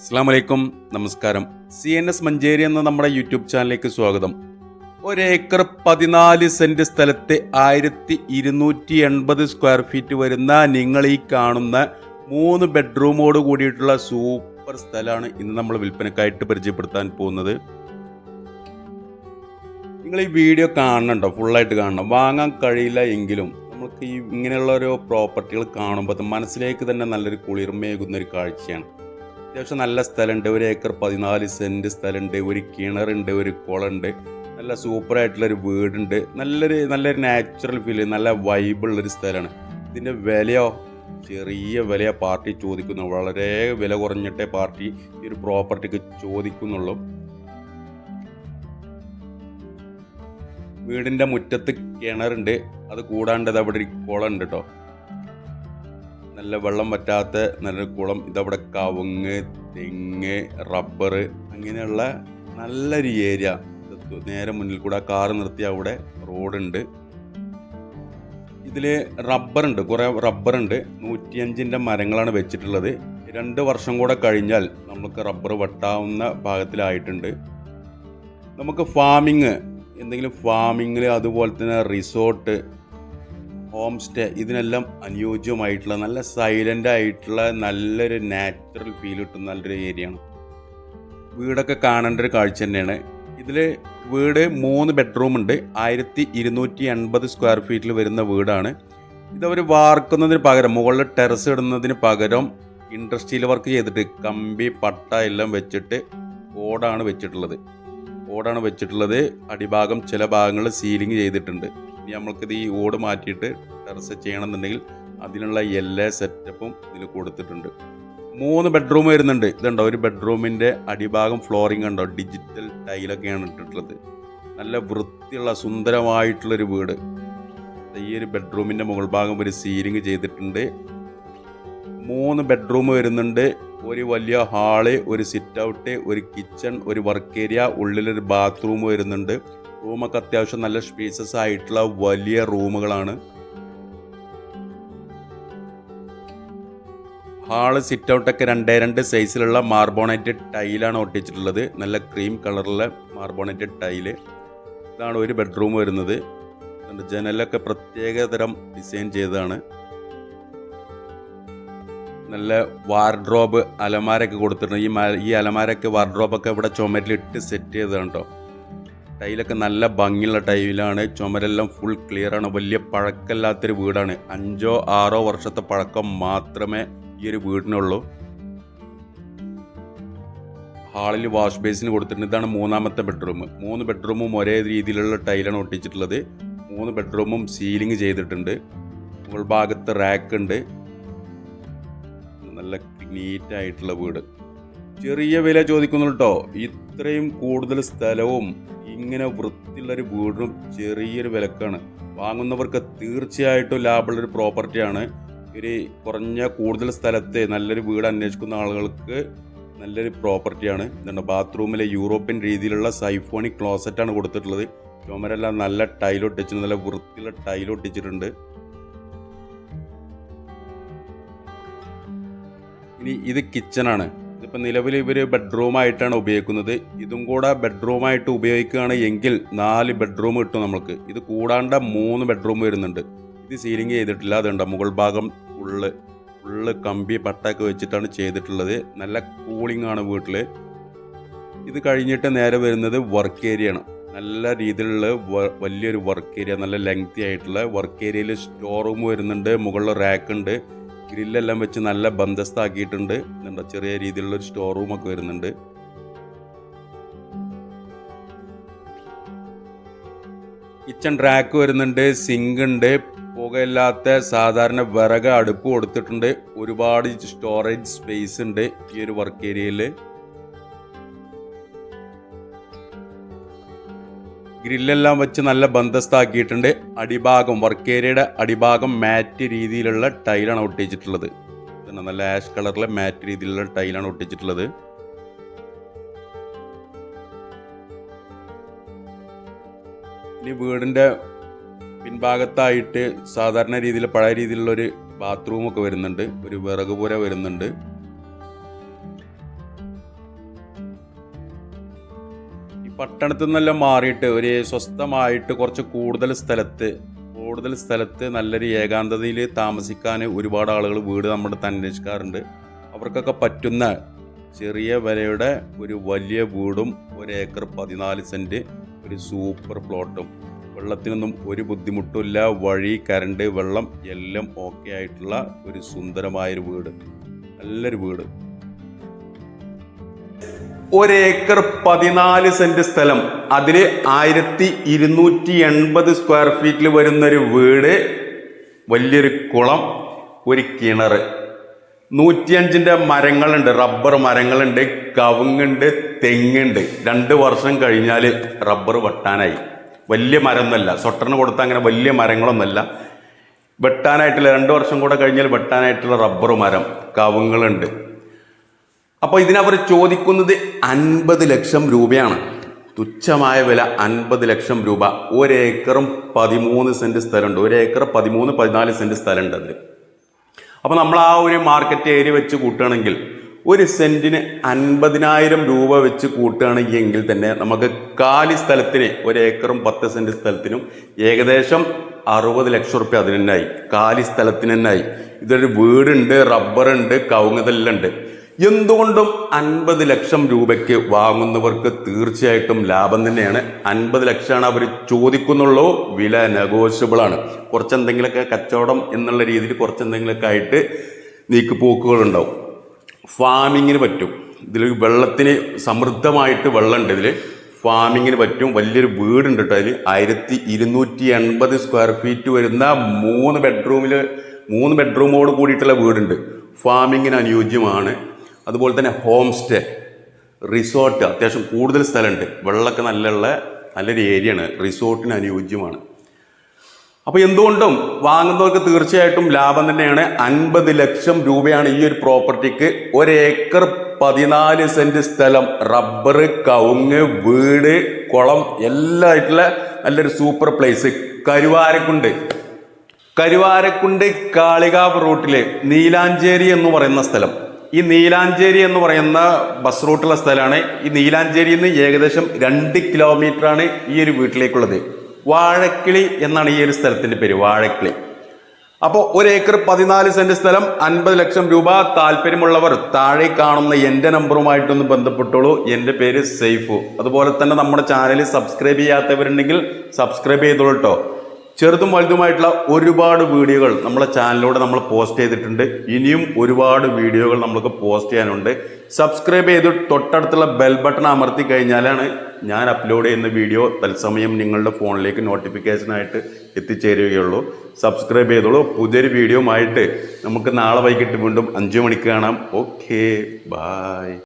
അസ്സാം വലൈക്കും നമസ്കാരം. സി എൻ എസ് മഞ്ചേരി എന്ന നമ്മുടെ യൂട്യൂബ് ചാനലിലേക്ക് സ്വാഗതം. ഒരേക്കർ പതിനാല് സെന്റ് സ്ഥലത്തെ ആയിരത്തി ഇരുന്നൂറ്റി എൺപത് സ്ക്വയർ ഫീറ്റ് വരുന്ന നിങ്ങൾ ഈ കാണുന്ന മൂന്ന് ബെഡ്റൂമോട് കൂടിയിട്ടുള്ള സൂപ്പർ സ്ഥലമാണ് ഇന്ന് നമ്മൾ വിൽപ്പനക്കായിട്ട് പരിചയപ്പെടുത്താൻ പോകുന്നത്. നിങ്ങൾ ഈ വീഡിയോ കാണണ്ടോ ഫുള്ളായിട്ട് കാണണം? വാങ്ങാൻ കഴിയില്ല എങ്കിലും നമുക്ക് ഈ ഇങ്ങനെയുള്ള ഓരോ പ്രോപ്പർട്ടികൾ കാണുമ്പോൾ മനസ്സിലേക്ക് തന്നെ നല്ലൊരു കുളിർമയേകുന്ന ഒരു കാഴ്ചയാണ്. അത്യാവശ്യം നല്ല സ്ഥലമുണ്ട്. ഒരു ഏക്കർ പതിനാല് സെന്റ് സ്ഥലമുണ്ട്. ഒരു കിണറുണ്ട് ഒരു കുളമുണ്ട്. നല്ല സൂപ്പറായിട്ടുള്ളൊരു വീടുണ്ട്. നല്ലൊരു നല്ലൊരു നാച്ചുറൽ ഫീൽ നല്ല വൈബുള്ളൊരു സ്ഥലമാണ്. ഇതിന്റെ വിലയോ? ചെറിയ വിലയോ പാർട്ടി ചോദിക്കുന്നു. വളരെ വില കുറഞ്ഞിട്ടേ പാർട്ടി ഈ ഒരു പ്രോപ്പർട്ടിക്ക് ചോദിക്കുന്നുള്ളൂ. വീടിന്റെ മുറ്റത്ത് കിണറുണ്ട്. അത് കൂടാണ്ട് ഇത് അവിടെ ഒരു കുളം ഉണ്ട് കേട്ടോ നല്ല വെള്ളം പറ്റാത്ത നല്ലൊരു കുളം. ഇതവിടെ കവുങ്ങ് തെങ്ങ് റബ്ബർ അങ്ങനെയുള്ള നല്ലൊരു ഏരിയ. നേരെ മുന്നിൽ കൂടെ കാറ് നിർത്തി അവിടെ റോഡുണ്ട്. ഇതിൽ റബ്ബറുണ്ട്. കുറേ റബ്ബറുണ്ട്. നൂറ്റിയഞ്ചിന്റെ മരങ്ങളാണ് വെച്ചിട്ടുള്ളത്. രണ്ട് വർഷം കൂടെ കഴിഞ്ഞാൽ നമുക്ക് റബ്ബർ വെട്ടാവുന്ന ഭാഗത്തിലായിട്ടുണ്ട്. നമുക്ക് ഫാമിങ് എന്തെങ്കിലും ഫാമിങ്ങിൽ അതുപോലെ തന്നെ റിസോർട്ട് ഹോം സ്റ്റേ ഇതിനെല്ലാം അനുയോജ്യമായിട്ടുള്ള നല്ല സൈലന്റ് ആയിട്ടുള്ള നല്ലൊരു നാച്ചുറൽ ഫീൽ കിട്ടുന്ന നല്ലൊരു ഏരിയയാണ് വീടൊക്കെ കാണേണ്ട ഒരു കാഴ്ച തന്നെയാണ്. ഇതിൽ വീട് മൂന്ന് ബെഡ്റൂം ഉണ്ട്. ആയിരത്തി ഇരുന്നൂറ്റി എൺപത് സ്ക്വയർ ഫീറ്റിൽ വരുന്ന വീടാണ്. ഇതവർ വാർക്കുന്നതിന് പകരം മുകളിൽ ടെറസ് ഇടുന്നതിന് പകരം ഇൻഡസ്ട്രിയിൽ വർക്ക് ചെയ്തിട്ട് കമ്പി പട്ട എല്ലാം വെച്ചിട്ട് ഓടാണ് വെച്ചിട്ടുള്ളത്. ഓടാണ് വെച്ചിട്ടുള്ളത്. അടിഭാഗം ചില ഭാഗങ്ങളിൽ സീലിംഗ് ചെയ്തിട്ടുണ്ട്. ഇനി നമ്മൾക്കിത് ഈ ഓട് മാറ്റിയിട്ട് ടെറസ് ചെയ്യണമെന്നുണ്ടെങ്കിൽ അതിനുള്ള എല്ലാ സെറ്റപ്പും ഇതിൽ കൊടുത്തിട്ടുണ്ട്. മൂന്ന് ബെഡ്റൂം വരുന്നുണ്ട്. ഇതുണ്ടോ? ഒരു ബെഡ്റൂമിന്റെ അടിഭാഗം ഫ്ലോറിംഗ് ഉണ്ടോ? ഡിജിറ്റൽ ടൈലൊക്കെയാണ് ഇട്ടിട്ടുള്ളത്. നല്ല വൃത്തിയുള്ള സുന്ദരമായിട്ടുള്ളൊരു വീട്. ഈ ഒരു ബെഡ്റൂമിന്റെ മുകൾ ഭാഗം ഒരു സീലിംഗ് ചെയ്തിട്ടുണ്ട്. മൂന്ന് ബെഡ്റൂം വരുന്നുണ്ട്. ഒരു വലിയ ഹാൾ ഒരു സിറ്റ് ഔട്ട് ഒരു കിച്ചൺ ഒരു വർക്ക് ഏരിയ ഉള്ളിലൊരു ബാത്റൂം വരുന്നുണ്ട്. റൂമൊക്കെ അത്യാവശ്യം നല്ല സ്പേസസ് ആയിട്ടുള്ള വലിയ റൂമുകളാണ്. ഹാൾ സിറ്റ് ഔട്ടൊക്കെ രണ്ടേ രണ്ട് സൈസിലുള്ള മാർബോണേറ്റഡ് ടൈലാണ് ഒട്ടിച്ചിട്ടുള്ളത്. നല്ല ക്രീം കളറിലെ മാർബോണേറ്റഡ് ടൈൽ ഇതാണ് ഒരു ബെഡ്റൂം വരുന്നത്. ജനലൊക്കെ പ്രത്യേക തരം ഡിസൈൻ ചെയ്തതാണ്. നല്ല വാർഡ്രോബ് അലമാരൊക്കെ കൊടുത്തിട്ടുണ്ട്. ഈ ഈ അലമാരൊക്കെ വാർഡ്രോബൊക്കെ ഇവിടെ ചുമരിലിട്ട് സെറ്റ് ചെയ്തതാണ് കേട്ടോ ടൈലൊക്കെ നല്ല ഭംഗിയുള്ള ടൈലാണ്. ചുമരെല്ലാം ഫുൾ ക്ലിയർ ആണ്. വലിയ പഴക്കമില്ലാത്തൊരു വീടാണ്. അഞ്ചോ ആറോ വർഷത്തെ പഴക്കം മാത്രമേ ഈ ഒരു വീടിനുള്ളൂ. ഹാളിൽ വാഷ് ബേസിന് കൊടുത്തിട്ടുണ്ട്. ഇതാണ് മൂന്നാമത്തെ ബെഡ്റൂം. മൂന്ന് ബെഡ്റൂമും ഒരേ രീതിയിലുള്ള ടൈലാണ് ഒട്ടിച്ചിട്ടുള്ളത്. മൂന്ന് ബെഡ്റൂമും സീലിംഗ് ചെയ്തിട്ടുണ്ട്. മുകൾ ഭാഗത്ത് റാക്ക് ഉണ്ട്. നല്ല നീറ്റ് ആയിട്ടുള്ള വീട്. ചെറിയ വില ചോദിക്കുന്നു കേട്ടോ ഇത്രയും കൂടുതൽ സ്ഥലവും ഇങ്ങനെ വൃത്തിയുള്ളൊരു വീടും ചെറിയൊരു വിലക്കാണ്. വാങ്ങുന്നവർക്ക് തീർച്ചയായിട്ടും ലാഭമുള്ളൊരു പ്രോപ്പർട്ടിയാണ്. ഒരു കുറഞ്ഞ കൂടുതൽ സ്ഥലത്തെ നല്ലൊരു വീട് അന്വേഷിക്കുന്ന ആളുകൾക്ക് നല്ലൊരു പ്രോപ്പർട്ടിയാണ്. എന്താണ് ബാത്റൂമിലെ യൂറോപ്യൻ രീതിയിലുള്ള സൈഫോണിക് ക്ലോസറ്റാണ് കൊടുത്തിട്ടുള്ളത്. ചുമരെല്ലാം നല്ല ടൈലൊട്ടിച്ചിട്ടുണ്ട് നല്ല വൃത്തിയുള്ള ടൈലൊട്ടിച്ചിട്ടുണ്ട് ഇനി ഇത് കിച്ചണാണ്. ഇതിപ്പോൾ നിലവിൽ ഇവർ ബെഡ്റൂമായിട്ടാണ് ഉപയോഗിക്കുന്നത്. ഇതും കൂടെ ബെഡ്റൂമായിട്ട് ഉപയോഗിക്കുകയാണ് എങ്കിൽ നാല് ബെഡ്റൂം കിട്ടും നമുക്ക് ഇത് കൂടാണ്ട് മൂന്ന് ബെഡ്റൂം വരുന്നുണ്ട്. ഇത് സീലിംഗ് ചെയ്തിട്ടില്ല. അതുണ്ട് മുകൾ ഭാഗം ഫുള്ള് ഫുള്ള് കമ്പി പട്ടൊക്കെ വെച്ചിട്ടാണ് ചെയ്തിട്ടുള്ളത്. നല്ല കൂളിംഗ് ആണ് വീട്ടിൽ ഇത് കഴിഞ്ഞിട്ട് നേരെ വരുന്നത് വർക്ക് ഏരിയ ആണ്. നല്ല രീതിയിലുള്ള വലിയൊരു വർക്ക് ഏരിയ നല്ല ലെങ്തി ആയിട്ടുള്ള വർക്ക് ഏരിയയിൽ സ്റ്റോർ റൂം വരുന്നുണ്ട്. മുകളിൽ റാക്ക് ഉണ്ട്. ഗ്രില്ലെല്ലാം വെച്ച് നല്ല ബന്ധസ്ഥാക്കിയിട്ടുണ്ട് എന്താ ചെറിയ രീതിയിലുള്ള ഒരു സ്റ്റോർ റൂമൊക്കെ വരുന്നുണ്ട്. കിച്ചൺ റാക്ക് വരുന്നുണ്ട് സിങ്ക് ഉണ്ട്. പുകയില്ലാത്ത സാധാരണ വിറക് അടുപ്പ് കൊടുത്തിട്ടുണ്ട്. ഒരുപാട് സ്റ്റോറേജ് സ്പേസ് ഉണ്ട് ഈ ഒരു വർക്ക് ഏരിയയിൽ ഗ്രില്ലെല്ലാം വെച്ച് നല്ല ബന്ധസ്ഥാക്കിയിട്ടുണ്ട് അടിഭാഗം വർക്ക് ഏരിയയുടെ അടിഭാഗം മാറ്റ് രീതിയിലുള്ള ടൈലാണ് ഒട്ടിച്ചിട്ടുള്ളത്. നല്ല ആഷ് കളറിലെ മാറ്റ് രീതിയിലുള്ള ടൈലാണ് ഒട്ടിച്ചിട്ടുള്ളത്. ഇനി വീടിന്റെ പിൻഭാഗത്തായിട്ട് സാധാരണ രീതിയിൽ പഴയ രീതിയിലുള്ളൊരു ബാത്റൂമൊക്കെ വരുന്നുണ്ട്. ഒരു വിറക് പുര വരുന്നുണ്ട്. പട്ടണത്തിൽ നിന്നെല്ലാം മാറിയിട്ട് ഒരു സ്വസ്ഥമായിട്ട് കുറച്ച് കൂടുതൽ സ്ഥലത്ത് കൂടുതൽ സ്ഥലത്ത് നല്ലൊരു ഏകാന്തതയിൽ താമസിക്കാൻ ഒരുപാട് ആളുകൾ വീട് നമ്മുടെ അന്വേഷിക്കാറുണ്ട്. അവർക്കൊക്കെ പറ്റുന്ന ചെറിയ വിലയുടെ ഒരു വലിയ വീടും ഒരു ഏക്കർ പതിനാല് സെന്റ് ഒരു സൂപ്പർ പ്ലോട്ടും. വെള്ളത്തിനൊന്നും ഒരു ബുദ്ധിമുട്ടില്ല വഴി കരണ്ട് വെള്ളം എല്ലാം ഓക്കെ ആയിട്ടുള്ള ഒരു സുന്ദരമായൊരു വീട്. നല്ലൊരു വീട്. ഒരേക്കർ പതിനാല് സെന്റ് സ്ഥലം. അതിൽ ആയിരത്തി ഇരുന്നൂറ്റി എൺപത് സ്ക്വയർ ഫീറ്റിൽ വരുന്നൊരു വീട് വലിയൊരു കുളം ഒരു കിണർ നൂറ്റിയഞ്ചിന്റെ മരങ്ങളുണ്ട് റബ്ബർ മരങ്ങളുണ്ട് കവുങ്ങുണ്ട് തെങ്ങുണ്ട്. രണ്ട് വർഷം കഴിഞ്ഞാൽ റബ്ബർ വെട്ടാനായി. വലിയ മരമൊന്നുമല്ല. സൊട്ടറിന് കൊടുത്ത അങ്ങനെ വലിയ മരങ്ങളൊന്നുമല്ല. വെട്ടാനായിട്ടുള്ള രണ്ട് വർഷം കൂടെ കഴിഞ്ഞാൽ വെട്ടാനായിട്ടുള്ള റബ്ബർ മരം കവുങ്ങളുണ്ട് അപ്പോൾ ഇതിനവർ ചോദിക്കുന്നത് അൻപത് ലക്ഷം രൂപയാണ്. തുച്ഛമായ വില അൻപത് ലക്ഷം രൂപ. ഒരേക്കറും പതിമൂന്ന് സെന്റ് സ്ഥലമുണ്ട്. ഒരേക്കർ പതിമൂന്ന് പതിനാല് സെന്റ് സ്ഥലമുണ്ട് അതിൽ അപ്പോൾ നമ്മൾ ആ ഒരു മാർക്കറ്റ് ഏരിയ വെച്ച് കൂട്ടുകയാണെങ്കിൽ ഒരു സെന്റിന് അൻപതിനായിരം രൂപ വെച്ച് കൂട്ടുകയാണെങ്കിൽ തന്നെ നമുക്ക് കാലി സ്ഥലത്തിന് ഒരു ഏക്കറും പത്ത് സെന്റ് സ്ഥലത്തിനും ഏകദേശം അറുപത് ലക്ഷം റുപ്യ അതിന് തന്നെയായി. കാലി സ്ഥലത്തിന് തന്നെയായി. ഇതൊരു വീടുണ്ട് റബ്ബറുണ്ട് കവുങ്ങതെല്ലാം ഉണ്ട്. എന്തുകൊണ്ടും അൻപത് ലക്ഷം രൂപയ്ക്ക് വാങ്ങുന്നവർക്ക് തീർച്ചയായിട്ടും ലാഭം തന്നെയാണ്. അൻപത് ലക്ഷമാണ് അവർ ചോദിക്കുന്നുള്ളൂ. വില നെഗോഷ്യബിൾ ആണ്. കുറച്ചെന്തെങ്കിലുമൊക്കെ കച്ചവടം എന്നുള്ള രീതിയിൽ കുറച്ച് കുറച്ചെന്തെങ്കിലുമൊക്കെ ആയിട്ട് നീക്കുപോക്കുകളുണ്ടാവും ഫാമിങ്ങിന് പറ്റും. ഇതിൽ വെള്ളത്തിന് സമൃദ്ധമായിട്ട് വെള്ളമുണ്ട് ഇതിൽ ഫാമിങ്ങിന് പറ്റും. വലിയൊരു വീടുണ്ട് കേട്ടോ അതിൽ ആയിരത്തി ഇരുന്നൂറ്റി എൺപത് സ്ക്വയർ ഫീറ്റ് വരുന്ന മൂന്ന് ബെഡ്റൂമിൽ മൂന്ന് ബെഡ്റൂമോട് കൂടിയിട്ടുള്ള വീടുണ്ട്. ഫാമിങ്ങിന് അനുയോജ്യമാണ്. അതുപോലെ തന്നെ ഹോം സ്റ്റേ റിസോർട്ട് അത്യാവശ്യം കൂടുതൽ സ്ഥലമുണ്ട്. വെള്ളമൊക്കെ നല്ലുള്ള നല്ലൊരു ഏരിയയാണ്. റിസോർട്ടിന് അനുയോജ്യമാണ്. അപ്പോൾ എന്തുകൊണ്ടും വാങ്ങുന്നവർക്ക് തീർച്ചയായിട്ടും ലാഭം തന്നെയാണ്. അൻപത് ലക്ഷം രൂപയാണ് ഈ ഒരു പ്രോപ്പർട്ടിക്ക് ഒരേക്കർ പതിനാല് സെന്റ് സ്ഥലം. റബ്ബർ കവുങ്ങ് വീട് കുളം എല്ലാം ആയിട്ടുള്ള നല്ലൊരു സൂപ്പർ പ്ലേസ്. കരുവാരക്കുണ്ട്. കരുവാരക്കുണ്ട് കാളികാവ് റൂട്ടിലെ. നീലാഞ്ചേരി എന്ന് പറയുന്ന സ്ഥലം. ഈ നീലാഞ്ചേരി എന്ന് പറയുന്ന ബസ് റൂട്ടുള്ള സ്ഥലമാണ്. ഈ നീലാഞ്ചേരിയിൽ നിന്ന് ഏകദേശം രണ്ട് കിലോമീറ്റർ ആണ് ഈ ഒരു വീട്ടിലേക്കുള്ളത്. വാഴക്കിളി എന്നാണ് ഈ ഒരു സ്ഥലത്തിന്റെ പേര് വാഴക്കിളി. അപ്പോൾ ഒരു ഏക്കർ പതിനാല് സെന്റ് സ്ഥലം അൻപത് ലക്ഷം രൂപ താല്പര്യമുള്ളവർ താഴെ കാണുന്ന എന്റെ നമ്പറുമായിട്ടൊന്ന് ബന്ധപ്പെട്ടോളൂ. എന്റെ പേര് സെയ്ഫു. അതുപോലെ തന്നെ നമ്മുടെ ചാനൽ സബ്സ്ക്രൈബ് ചെയ്യാത്തവരുണ്ടെങ്കിൽ സബ്സ്ക്രൈബ് ചെയ്തോളൂ കേട്ടോ ചെറുതും വലുതുമായിട്ടുള്ള ഒരുപാട് വീഡിയോകൾ നമ്മളെ ചാനലിലൂടെ നമ്മൾ പോസ്റ്റ് ചെയ്തിട്ടുണ്ട്. ഇനിയും ഒരുപാട് വീഡിയോകൾ നമ്മൾക്ക് പോസ്റ്റ് ചെയ്യാനുണ്ട്. സബ്സ്ക്രൈബ് ചെയ്ത് തൊട്ടടുത്തുള്ള ബെൽ ബട്ടൺ അമർത്തി കഴിഞ്ഞാലാണ് ഞാൻ അപ്ലോഡ് ചെയ്യുന്ന വീഡിയോ തത്സമയം നിങ്ങളുടെ ഫോണിലേക്ക് നോട്ടിഫിക്കേഷനായിട്ട് എത്തിച്ചേരുകയുള്ളൂ. സബ്സ്ക്രൈബ് ചെയ്തോളൂ. പുതിയൊരു വീഡിയോ ആയിട്ട് നമുക്ക് നാളെ വൈകിട്ട് വീണ്ടും അഞ്ചു മണിക്ക് കാണാം. Okay bye